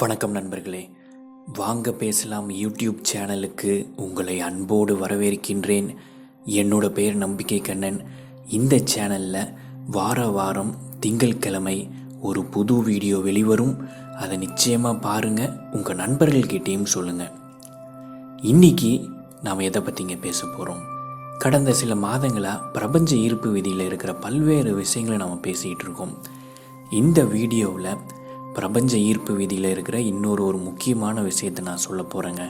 வணக்கம் நண்பர்களே. வாங்க பேசலாம் யூடியூப் சேனலுக்கு உங்களை அன்போடு வரவேற்கின்றேன். என்னோட பெயர் நம்பிக்கை கண்ணன். இந்த சேனலில் வார வாரம் திங்கட்கிழமை ஒரு புது வீடியோ வெளிவரும். அதை நிச்சயமாக பாருங்கள் உங்கள் நண்பர்கள்கிட்டேயும் சொல்லுங்கள் இன்னைக்கு நாம் எதை பற்றிங்க பேச போகிறோம் கடந்த சில மாதங்களாக பிரபஞ்ச ஈர்ப்பு விதியில் இருக்கிற பல்வேறு விஷயங்களை நம்ம பேசிகிட்டு இருக்கோம். இந்த வீடியோவில் பிரபஞ்ச ஈர்ப்பு விதியில் இருக்கிற இன்னொரு ஒரு முக்கியமான விஷயத்தை நான் சொல்ல போகிறேங்க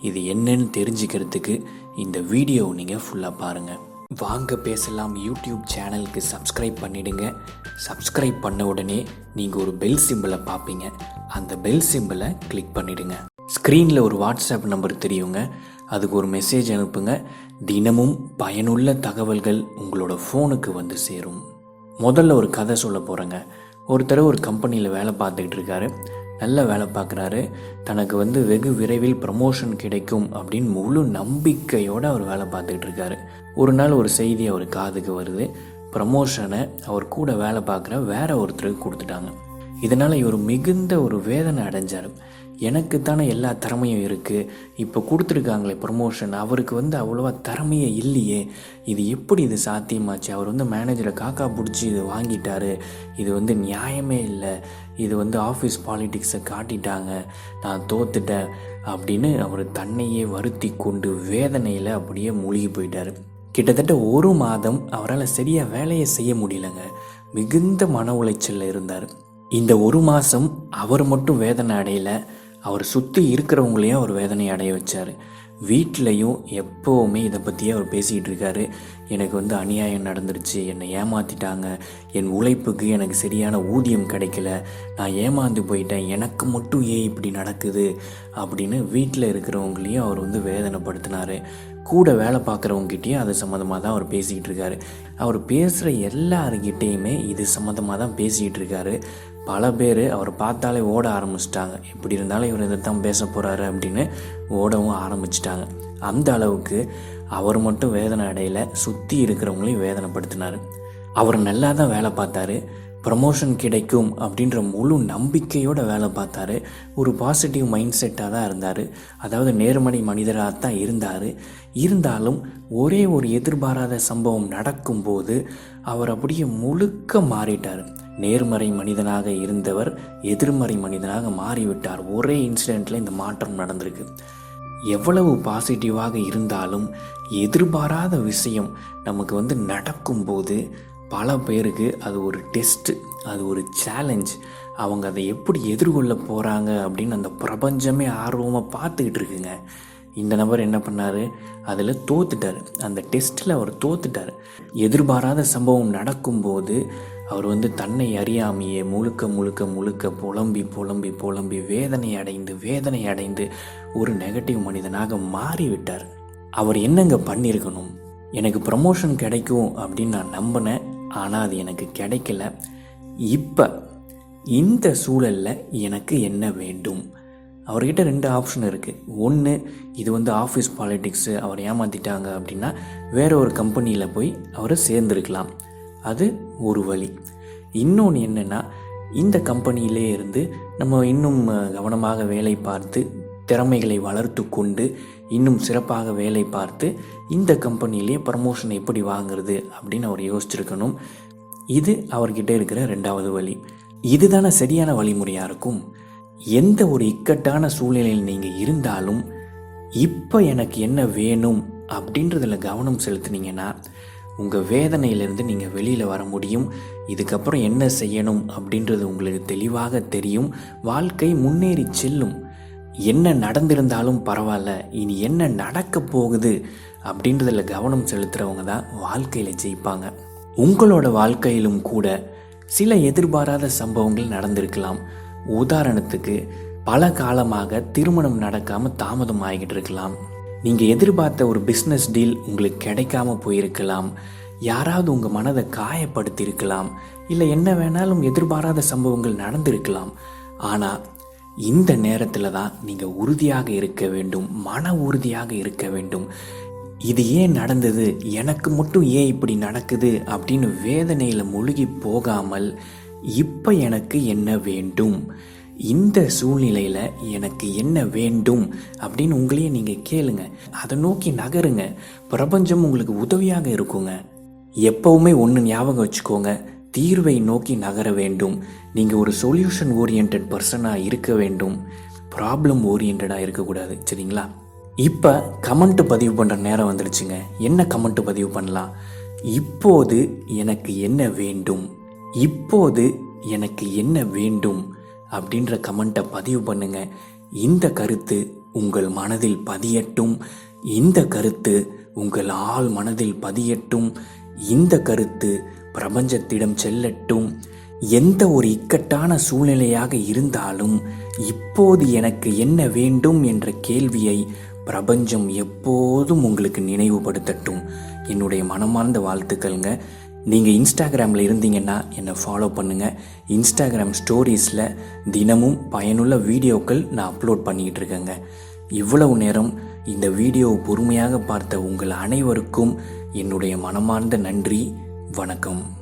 இது என்னன்னு தெரிஞ்சுக்கிறதுக்கு இந்த வீடியோவை நீங்கள் ஃபுல்லாக பாருங்கள் வாங்க பேசலாம். யூடியூப் சேனலுக்கு சப்ஸ்கிரைப் பண்ணிடுங்க. சப்ஸ்கிரைப் பண்ண உடனே நீங்கள் ஒரு பெல் சிம்பிளை பார்ப்பீங்க அந்த பெல் சிம்பிளை கிளிக் பண்ணிடுங்க. ஸ்க்ரீனில் ஒரு வாட்ஸ்அப் நம்பர் தெரியுங்க. அதுக்கு ஒரு மெசேஜ் அனுப்புங்க. தினமும் பயனுள்ள தகவல்கள் உங்களோட ஃபோனுக்கு வந்து சேரும். முதல்ல ஒரு கதை சொல்ல போகிறேங்க ஒருத்தர் ஒரு கம்பெனியில் வேலை பார்த்துக்கிட்டு இருக்காரு. நல்ல வேலை பார்க்குறாரு. தனக்கு வந்து வெகு விரைவில் ப்ரமோஷன் கிடைக்கும் அப்படின்னு முழு நம்பிக்கையோடு அவர் வேலை பார்த்துக்கிட்டு இருக்காரு. ஒரு நாள் ஒரு செய்தி அவர் காதுக்கு வருது. ப்ரமோஷனை அவர் கூட வேலை பார்க்குற வேற ஒருத்தருக்கு கொடுத்துட்டாங்க. இதனால் இவர் மிகுந்த ஒரு வேதனை அடைஞ்சார். எனக்கு தானே எல்லா திறமையும் இருக்குது இப்போ கொடுத்துருக்காங்களே ப்ரொமோஷன் அவருக்கு வந்து அவ்வளோவா திறமையே இல்லையே. இது எப்படி இது சாத்தியமாச்சு? அவர் வந்து மேனேஜரை காக்கா பிடிச்சி இது வாங்கிட்டார். இது வந்து நியாயமே இல்லை. இது வந்து ஆஃபீஸ் பாலிட்டிக்ஸை காட்டிட்டாங்க. நான் தோத்துட்டேன் அப்படின்னு அவர் தன்னையே வருத்தி கொண்டு வேதனையில் அப்படியே மூழ்கி போயிட்டார். கிட்டத்தட்ட ஒரு மாதம் அவரால் சரியாக வேலையை செய்ய முடியலங்க. மிகுந்த மன உளைச்சலில் இருந்தார். இந்த ஒரு மாதம் அவர் மட்டும் வேதனை அடையலை அவர் சுற்றி இருக்கிறவங்களையும் அவர் வேதனை அடைய வச்சார். வீட்லேயும் எப்போவுமே இதை பற்றியே அவர் பேசிக்கிட்டு இருக்காரு. எனக்கு வந்து அநியாயம் நடந்துருச்சு என்னை ஏமாற்றிட்டாங்க என் உழைப்புக்கு எனக்கு சரியான ஊதியம் கிடைக்கல நான் ஏமாந்து போயிட்டேன் எனக்கு மட்டும் ஏன் இப்படி நடக்குது அப்படின்னு வீட்டில் இருக்கிறவங்களையும் அவர் வந்து வேதனைப்படுத்தினார். கூட வேலை பார்க்குறவங்ககிட்டயும் அது சம்மந்தமாக தான் அவர் பேசிக்கிட்டு இருக்காரு. அவர் பேசுகிற எல்லாருக்கிட்டேயுமே இது சம்மந்தமாக தான் பேசிக்கிட்டு இருக்காரு. பல பேர் அவர் பார்த்தாலே ஓட ஆரம்பிச்சிட்டாங்க. எப்படி இருந்தாலும் இவர் இதை தான் பேச போகிறாரு அப்படின்னு ஓடவும் ஆரம்பிச்சிட்டாங்க. அந்த அளவுக்கு அவர் மட்டும் வேதனை அடையில சுற்றி இருக்கிறவங்களையும் வேதனைப்படுத்தினார். அவர் நல்லா தான் வேலை பார்த்தாரு. ப்ரமோஷன் கிடைக்கும் அப்படின்ற முழு நம்பிக்கையோட வேலை பார்த்தாரு. ஒரு பாசிட்டிவ் மைண்ட் செட்டாக தான் இருந்தார். அதாவது நேர்மறை மனிதராக தான் இருந்தார். இருந்தாலும் ஒரே ஒரு எதிர்பாராத சம்பவம் நடக்கும்போது அவர் அப்படியே முழுக்க மாறிட்டார். நேர்மறை மனிதனாக இருந்தவர் எதிர்மறை மனிதனாக மாறிவிட்டார். ஒரே இன்சிடெண்ட்டில் இந்த மாற்றம் நடந்திருக்கு. எவ்வளவு பாசிட்டிவாக இருந்தாலும் எதிர்பாராத விஷயம் நமக்கு வந்து நடக்கும்போது பல பேருக்கு அது ஒரு டெஸ்ட்டு அது ஒரு சேலஞ்ச் அவங்க அதை எப்படி எதிர்கொள்ள போகிறாங்க அப்படின்னு அந்த பிரபஞ்சமே ஆர்வமாக பார்த்துக்கிட்டு இருக்குங்க. இந்த நபர் என்ன பண்ணார்? அதில் தோத்துட்டார். அந்த டெஸ்ட்டில் அவர் தோத்துட்டார். எதிர்பாராத சம்பவம் நடக்கும்போது அவர் வந்து தன்னை அறியாமையே முழுக்க முழுக்க முழுக்க புலம்பி புலம்பி புலம்பி வேதனை அடைந்து வேதனை அடைந்து ஒரு நெகட்டிவ் மனிதனாக மாறிவிட்டார். அவர் என்னங்க பண்ணியிருக்கணும்? எனக்கு ப்ரமோஷன் கிடைக்கும் அப்படின்னு நான் நம்பினேன். ஆனால் அது எனக்கு கிடைக்கல. இப்போ இந்த சூழலில் எனக்கு என்ன வேண்டும்? அவர்கிட்ட ரெண்டு ஆப்ஷன் இருக்குது ஒன்று இது வந்து ஆஃபீஸ் பாலிட்டிக்ஸு அவர் ஏமாற்றிட்டாங்க அப்படின்னா வேற ஒரு கம்பெனியில் போய் அவரை சேர்ந்துருக்கலாம். அது ஒரு வழி. இன்னொன்று என்னென்னா இந்த கம்பெனியிலே இருந்து நம்ம இன்னும் கவனமாக வேலை பார்த்து திறமைகளை வளர்த்து கொண்டு இன்னும் சிறப்பாக வேலை பார்த்து இந்த கம்பெனியிலே ப்ரமோஷன் எப்படி வாங்குறது அப்படின்னு அவர் யோசிச்சிருக்கணும். இது அவர்கிட்ட இருக்கிற ரெண்டாவது வழி. இதுதானே சரியான வழிமுறையாக இருக்கும்? எந்த ஒரு இக்கட்டான சூழ்நிலையில் நீங்கள் இருந்தாலும் இப்போ எனக்கு என்ன வேணும் அப்படின்றதில் கவனம் செலுத்துனீங்கன்னா உங்கள் வேதனையிலேருந்து நீங்கள் வெளியில் வர முடியும். இதுக்கப்புறம் என்ன செய்யணும் அப்படின்றது உங்களுக்கு தெளிவாக தெரியும். வாழ்க்கை முன்னேறி செல்லும். என்ன நடந்திருந்தாலும் பரவாயில்ல இனி என்ன நடக்க போகுது அப்படின்றதில் கவனம் செலுத்துகிறவங்க தான் வாழ்க்கையில் ஜெயிப்பாங்க. உங்களோட வாழ்க்கையிலும் கூட சில எதிர்பாராத சம்பவங்கள் நடந்திருக்கலாம். உதாரணத்துக்கு பல காலமாக திருமணம் நடக்காமல் தாமதம் ஆகிட்டு இருக்கலாம். நீங்கள் எதிர்பார்த்த ஒரு பிஸ்னஸ் டீல் உங்களுக்கு கிடைக்காம போயிருக்கலாம். யாராவது உங்கள் மனதை காயப்படுத்தியிருக்கலாம். இல்லை என்ன வேணாலும் எதிர்பாராத சம்பவங்கள் நடந்திருக்கலாம். ஆனால் இந்த நேரத்தில் தான் நீங்கள் உறுதியாக இருக்க வேண்டும் மன உறுதியாக இருக்க வேண்டும். இது ஏன் நடந்தது? எனக்கு மட்டும் ஏன் இப்படி நடக்குது? அப்படின்னு வேதனையில் மூழ்கி போகாமல் இப்போ எனக்கு என்ன வேண்டும்? இந்த சூழ்நிலையில் எனக்கு என்ன வேண்டும் அப்படின்னு உங்களையே நீங்கள் கேளுங்க. அதை நோக்கி நகருங்க. பிரபஞ்சம் உங்களுக்கு உதவியாக இருக்குங்க. எப்பவுமே ஒன்று ஞாபகம் வச்சுக்கோங்க. தீர்வை நோக்கி நகர வேண்டும். நீங்கள் ஒரு சொல்யூஷன் ஓரியன்ட் பர்சனாக இருக்க வேண்டும். ப்ராப்ளம் ஓரியன்டாக இருக்கக்கூடாது. சரிங்களா? இப்போ கமெண்ட் பதிவு பண்ணுற நேரம் வந்துடுச்சுங்க என்ன கமெண்ட் பதிவு பண்ணலாம்? இப்போது எனக்கு என்ன வேண்டும்? இப்போது எனக்கு என்ன வேண்டும்? அப்படின்ற கமெண்ட்டை பதிவு பண்ணுங்க. இந்த கருத்து உங்கள் மனதில் பதியட்டும். இந்த கருத்து உங்கள் ஆள் மனதில் பதியட்டும். இந்த கருத்து பிரபஞ்சத்திடம் செல்லட்டும். எந்த ஒரு இக்கட்டான சூழ்நிலையாக இருந்தாலும் இப்போது எனக்கு என்ன வேண்டும் என்ற கேள்வியை பிரபஞ்சம் எப்போதும் உங்களுக்கு நினைவுபடுத்தட்டும். என்னுடைய மனமார்ந்த வாழ்த்துக்கள்ங்க. நீங்கள் இன்ஸ்டாகிராமில் இருந்தீங்கன்னா என்னை ஃபாலோ பண்ணுங்கள் இன்ஸ்டாகிராம் ஸ்டோரீஸில் தினமும் பயனுள்ள வீடியோக்கள் நான் அப்லோட் பண்ணிக்கிட்டு இருக்கேங்க. இவ்வளவு நேரம் இந்த வீடியோவை பொறுமையாக பார்த்த உங்கள் அனைவருக்கும் என்னுடைய மனமார்ந்த நன்றி. வணக்கம்.